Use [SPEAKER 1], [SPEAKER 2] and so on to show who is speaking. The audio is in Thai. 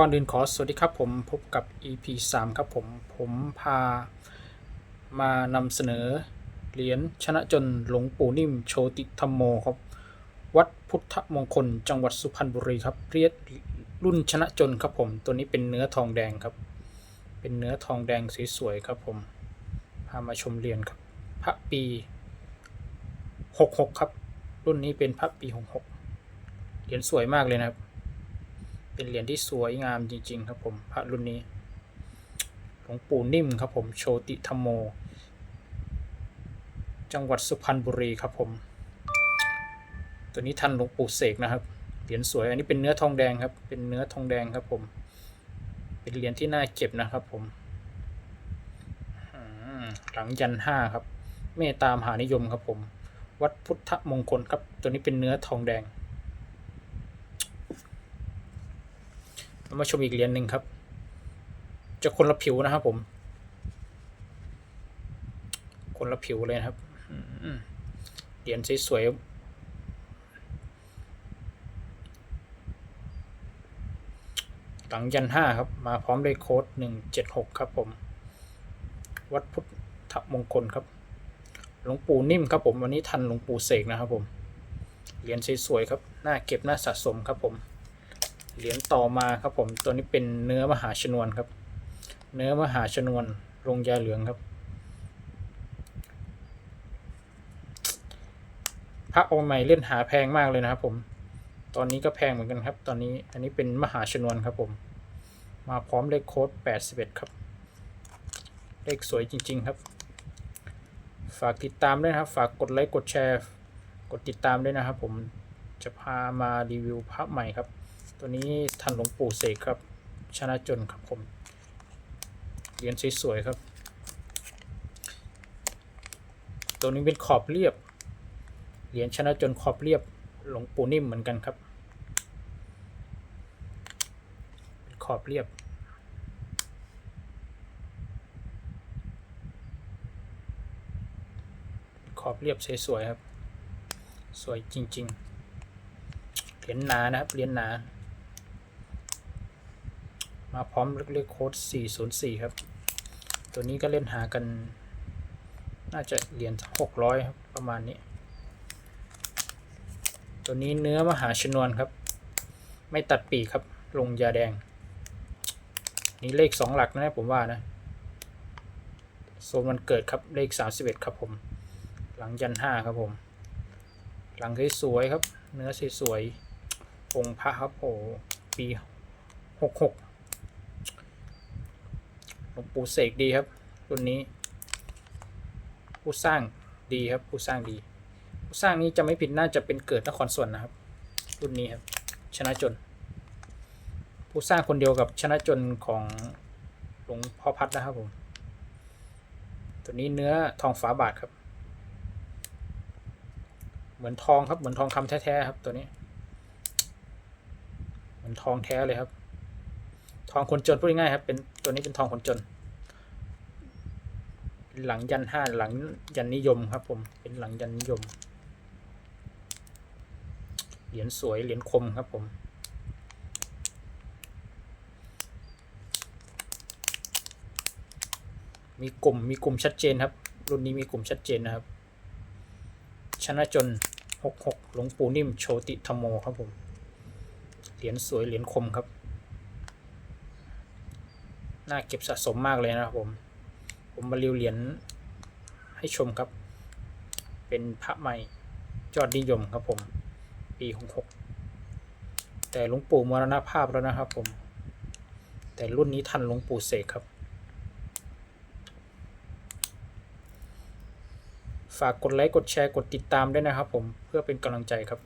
[SPEAKER 1] ก่อนอื่นขอสวัสดีครับผมพบกับ EP 3 ครับผมผมพามานำเสนอเหรียญชนะจนหลวงปู่นิ่มโชติธรรมโมครับ วัดพุทธมงคลจังหวัดสุพรรณบุรีครับเรียกรุ่นชนะจนครับผม ตัวนี้เป็นเนื้อทองแดงครับ เป็นเนื้อทองแดงสวยๆครับผม พามาชมเหรียญครับ พระปี 66 ครับ รุ่นนี้เป็นพระปี 66เหรียญสวยมากเลยนะครับ เป็นเหรียญที่สวยงามจริง ๆ ครับผมพระรุ่นนี้ หลวงปู่นิ่มครับผมโชติธรรมโม จังหวัดสุพรรณบุรีครับผม ตัวนี้ทันหลวงปู่เสกนะครับ เหรียญสวย อันนี้เป็นเนื้อทองแดงครับ เป็นเนื้อทองแดงครับผม เป็นเหรียญที่น่าเก็บนะครับผมอืมหลังยันห้าครับ เมตตามหานิยมครับผม วัดพุทธมงคลครับ ตัวนี้เป็นเนื้อทองแดง เรา มาชมอีกเหรียญหนึ่งครับ จะคนละผิวนะครับผม คนละผิวเลยนะครับเหรียญสวยๆหลังยันห้าครับ มาพร้อมด้วยโค้ดหนึ่งเจ็ดหกครับผม วัดพุทธมงคลครับ หลวงปู่นิ่มครับผม วันนี้ทันหลวงปู่เสกนะครับผม เหรียญสวยๆครับ น่าเก็บน่าสะสมครับผม เหรียญต่อมาครับผมตัวนี้เป็นเนื้อมหาชนวนครับ เนื้อมหาชนวนลงยาเหลืองครับ พระองค์ใหม่เล่นหาแพงมากเลยนะครับผม ตอนนี้ก็แพงเหมือนกันครับ ตอนนี้อันนี้เป็นมหาชนวนครับผม มาพร้อมเลขโค้ด81 ครับ เลขสวยจริง ๆ ครับ ฝากติดตามด้วยนะครับ ฝากกดไลค์กดแชร์ กดติดตามด้วยนะครับผมจะพามารีวิวพระใหม่ครับ ตัวนี้ทันหลวงปู่เสกครับ ชนะจนครับผมเหรียญสวยๆครับ ตัวนี้เป็นขอบเรียบ เหรียญชนะจนขอบเรียบหลวงปู่นิ่มเหมือนกันครับขอบเรียบ ขอบเรียบสวยๆครับ สวยจริงๆ เหรียญหนานะครับ เหรียญหนา มาพร้อมเลขโค้ด 404 ครับ ตัวนี้ก็เล่นหากัน น่าจะเหรียญ600 ครับประมาณนี้ ตัวนี้เนื้อมหาชนวนครับ ไม่ตัดปีกครับ ลงยาแดง นี่เลข 2 หลักนะผมว่านะ โซนวันเกิดครับเลข 31 ครับผม หลังยัน 5 ครับผม หลังสวยๆครับ เนื้อสวยๆองค์พระครับโอ้ปี66 หลวงปู่เสกดีครับรุ่นนี้ ผู้สร้างดีครับ ผู้สร้างดี ผู้สร้างนี้จะไม่ผิดน่าจะเป็นเกิดนครสวรรค์นะครับ รุ่นนี้ครับ ชนะจน ผู้สร้างคนเดียวกับชนะจนของหลวงพ่อพัดนะครับผม ตัวนี้เนื้อทองฝาบาทครับ เหมือนทองครับเหมือนทองคำแท้ๆครับ ตัวนี้ เหมือนทองแท้เลยครับ ทองคนจนพูดง่ายครับ เป็นตัวนี้เป็นทองคนจน หลังยันห้าหลังยันนิยมครับ ผมเป็นหลังยันนิยม เหรียญสวยเหรียญคมครับผมมีกลุ่มมีกลุ่มชัดเจนครับ รุ่นนี้มีกลุ่มชัดเจนนะครับ ชนะจน66หลวงปู่นิ่มโชติธรรมโมครับผม เหรียญสวยเหรียญคมครับ น่าเก็บสะสมมากเลยนะครับผม ผมมารีวิวเหรียญให้ชมครับ เป็นพระใหม่ยอดนิยมครับผม ปี66แต่หลวงปู่มรณภาพแล้วนะครับผม แต่รุ่นนี้ทันหลวงปู่เสกครับ ฝากกดไลค์กดแชร์กดติดตามด้วยนะครับผมเพื่อเป็นกำลังใจครับ